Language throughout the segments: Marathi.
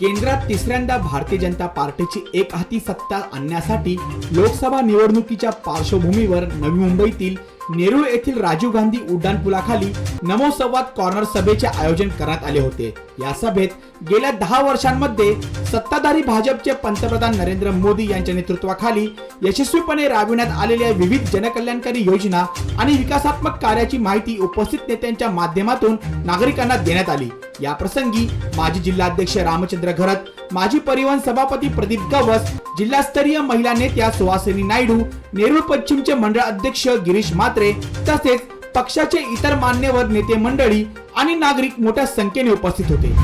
केंद्रात तिसऱ्यांदा भारतीय जनता पार्टीची एक हाती सत्ता आणण्यासाठी लोकसभा निवडणुकीच्या पार्श्वभूमीवर नवी मुंबईतील नेरूळ येथील राजीव गांधी उड्डाणपुलाखाली नमो संवाद कॉर्नर सभेचे आयोजन करण्यात आले होते. या सभेत गेल्या दहा वर्षांमध्ये सत्ताधारी भाजपचे पंतप्रधान नरेंद्र मोदी यांच्या नेतृत्वाखाली यशस्वीपणे राबविण्यात आलेल्या विविध जनकल्याणकारी योजना आणि विकासात्मक कार्याची माहिती उपस्थित नेत्यांच्या माध्यमातून नागरिकांना देण्यात आली. या प्रसंगी माजी जिल्हाध्यक्ष रामचंद्र घरत माजी परिवहन सभापती प्रदीप गवस जिल्हास्तरीय महिला नेत्या सुहासिनी नायडू नेरूळ पश्चिमचे मंडळ अध्यक्ष गिरीश म्हात्रे तसेच पक्षाचे इतर मान्यवर नेते मंडळी आणि नागरिक मोठ्या संख्येने उपस्थित होते.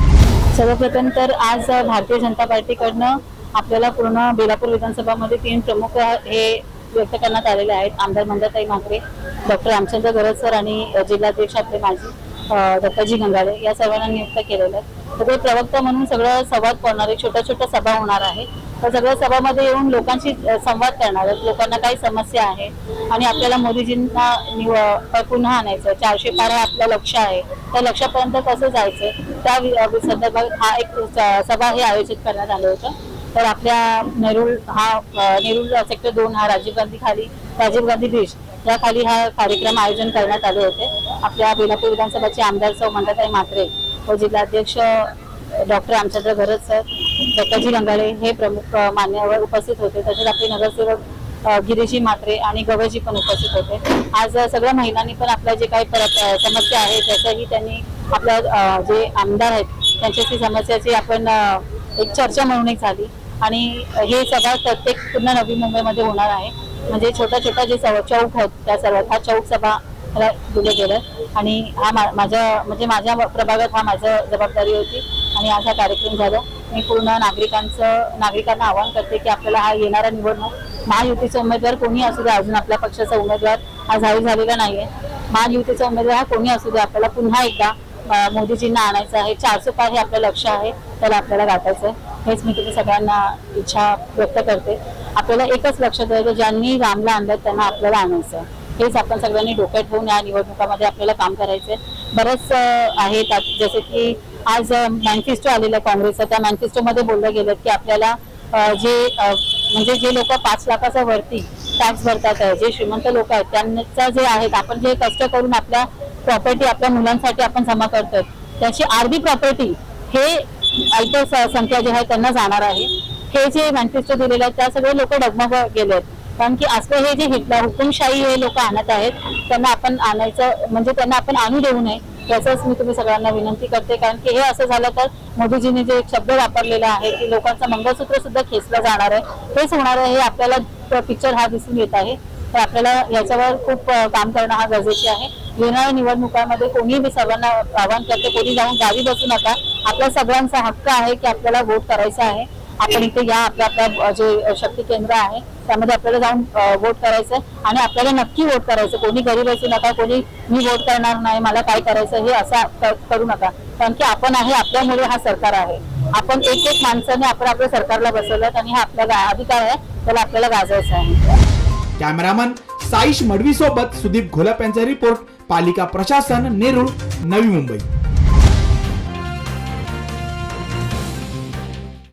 सर्वप्रथम तर आज भारतीय जनता पार्टीकडनं आपल्याला पूर्ण बेलापूर विधानसभामध्ये तीन प्रमुख हे व्यक्त करण्यात आलेले आहेत. आमदार मंदाताई म्हात्रे डॉक्टर रामचंद्र गरज सर आणि जिल्हाध्यक्ष आपले माजी दत्ताजी गंगाळे या सर्वांना नियुक्त केलेलं आहे. सगळे प्रवक्ता म्हणून सगळं संवाद करणार आहे छोट्या छोट्या सभा होणार आहे. तर सगळ्या सभामध्ये येऊन लोकांशी संवाद करणार आहेत. लोकांना काही समस्या आहे आणि आपल्याला मोदीजींना निव पुन्हा आणायचं चारशे पार आपलं लक्ष आहे. त्या लक्षापर्यंत कसं जायचं त्या संदर्भात हा एक स- सभा हे आयोजित करण्यात आलं होतं. तर आपल्या नेरूळ हा नेरूळ सेक्टर दोन हा राजीव गांधी खाली राजीव गांधी ब्रिज या हा कार्यक्रम आयोजन करण्यात आले होते. आपल्या बेलापूर विधानसभाचे आमदार सौ मंदाताई म्हात्रे व जिल्हाध्यक्ष डॉक्टर रामचंद्र घरत सर दत्ताजी रंगाळे हे प्रमुख मान्यवर उपस्थित होते. तसेच आपले नगरसेवक गिरीजी म्हात्रे आणि गवळजी पण उपस्थित होते. आज सगळ्या महिलांनी पण आपल्या जे काही परत समस्या आहे त्याच्याही त्यांनी आपल्या जे आमदार आहेत त्यांच्याशी समस्याची आपण एक चर्चा म्हणून एक झाली. आणि हे सभा प्रत्येक पूर्ण नवी मुंबईमध्ये होणार आहे. म्हणजे छोट्या छोट्या जे सव- चौक आहेत त्या सर्व हा चौक सभा दिलं गेलं. आणि हा मा- माझ्या म्हणजे माझ्या प्रभागात हा माझं जबाबदारी होती आणि आज हा कार्यक्रम झाला. मी पूर्ण नागरिकांचं नागरिकांना आवाहन करते की आपल्याला हा येणारा निवडणूक महायुतीचा उमेदवार कोणी असू द्या अजून आपल्या पक्षाचा उमेदवार हा जाहीर झालेला नाहीये. महायुतीचा उमेदवार हा कोणी असू द्या आपल्याला पुन्हा एकदा मोदीजींना आणायचं आहे. चारशे पार हे आपलं लक्ष आहे त्याला आपल्याला गाठायचं आहे हेच मी तुम्ही सगळ्यांना इच्छा व्यक्त करते. आपल्याला एकच लक्ष द्यायचं ज्यांनी रामला आणलं त्यांना आपल्याला आणायचं हेच आपण सगळ्यांनी डोक्यात ठेवून या निवडणुकामध्ये आपल्याला काम करायचंय. बरंच आहे जसे की आज मॅनिफेस्टो आलेलं आहे त्या manifesto मध्ये बोललं गेलं की आपल्याला जे म्हणजे जे लोक पाच लाखाच्या वरती टॅक्स भरतात आहे, जे श्रीमंत लोक आहेत त्यांचा जे आहेत आपण जे कष्ट करून आपल्या प्रॉपर्टी आपल्या मुलांसाठी आपण जमा करतोय त्याची अर्धी प्रॉपर्टी हे अल्पसंख्या जे आहे त्यांना जाणार आहे. हे जे मॅनिफेस्टो दिलेलं आहे त्या सगळे लोक डगमग गेले आहेत. कारण की असं हे जे हिटला हुकुमशाही हे लोक आणत आहेत त्यांना आपण आणायचं म्हणजे त्यांना आपण आणू देऊ नये याचंच मी तुम्ही सगळ्यांना विनंती करते. कारण की हे असं झालं तर मोदीजीने जे एक शब्द वापरलेला आहे की लोकांचं मंगळसूत्र सुद्धा खेचलं जाणार आहे. हेच होणार आहे हे आपल्याला पिक्चर हा दिसून येत आहे. तर आपल्याला याच्यावर खूप काम करणं हा गरजेचे आहे. येणाऱ्या निवडणुकांमध्ये कोणी मी सर्वांना आवाहन करते कोणी जाऊन गावी बसू नका. आपल्या सगळ्यांचा हक्क आहे की आपल्याला वोट करायचा आहे. आपण इथे या आपल्या आपल्या जे शक्ती केंद्र आहे त्यामध्ये आपल्याला जाऊन वोट करायचं आणि आपल्याला नक्की वोट करायचं कोणी गरीब असू नका कोणी मी वोट करणार नाही मला काय करायचं हे असं करू नका. कारण की आपण आहे आपल्यामुळे हा सरकार आहे. आपण एक एक माणसाने आपण आपल्या सरकारला बसवलं आणि हा आपला अधिकार आहे त्याला आपल्याला गाजायचं आहे. कॅमेरामन साईश मडवी सोबत सुदीप घोलप यांचा रिपोर्ट पालिका प्रशासन नेरूळ नवी मुंबई.